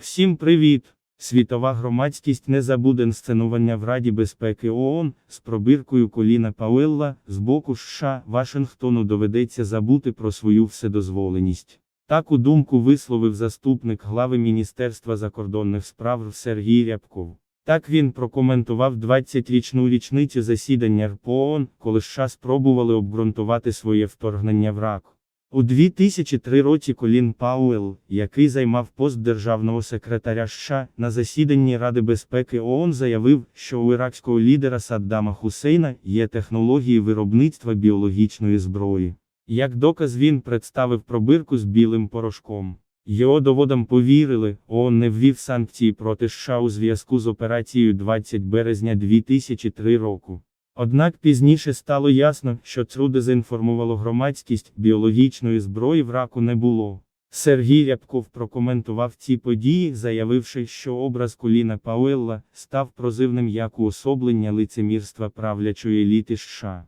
Всім привіт! Світова громадськість не забуде інсценування в Раді безпеки ООН з пробіркою коліна Пауелла з боку США Вашингтону доведеться забути про свою вседозволеність. Таку думку висловив заступник глави Міністерства закордонних справ Сергій Рябков. Так він прокоментував 20-річну річницю засідання РПО ООН, коли США спробували обґрунтувати своє вторгнення в РАК. У 2003 році Колін Пауелл, який займав пост державного секретаря США, на засіданні Ради безпеки ООН заявив, що у іракського лідера Саддама Хусейна є технології виробництва біологічної зброї. Як доказ він представив пробирку з білим порошком. Його доводам повірили, ООН не ввів санкції проти США у зв'язку з операцією 20 березня 2003 року. Однак пізніше стало ясно, що ЦРУ дезінформувало громадськість, біологічної зброї в раку не було. Сергій Рябков прокоментував ці події, заявивши, що образ коліна Пауелла став прозивним як уособлення лицемірства правлячої еліти США.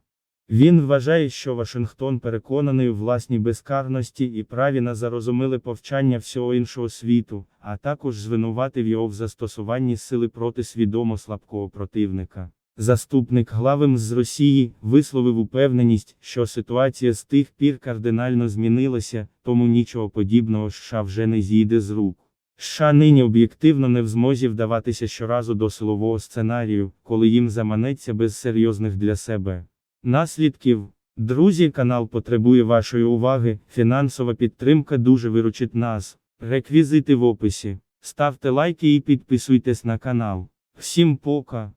Він вважає, що Вашингтон переконаний у власній безкарності і праві на зарозуміле повчання всього іншого світу, а також звинуватив його в застосуванні сили проти свідомо слабкого противника. Заступник главим з Росії висловив упевненість, що ситуація з тих пір кардинально змінилася, тому нічого подібного США вже не зійде з рук. США нині об'єктивно не в змозі вдаватися щоразу до силового сценарію, коли їм заманеться без серйозних для себе наслідків. Друзі, канал потребує вашої уваги, фінансова підтримка дуже виручить нас. Реквізити в описі. Ставте лайки і підписуйтесь на канал. Всім пока!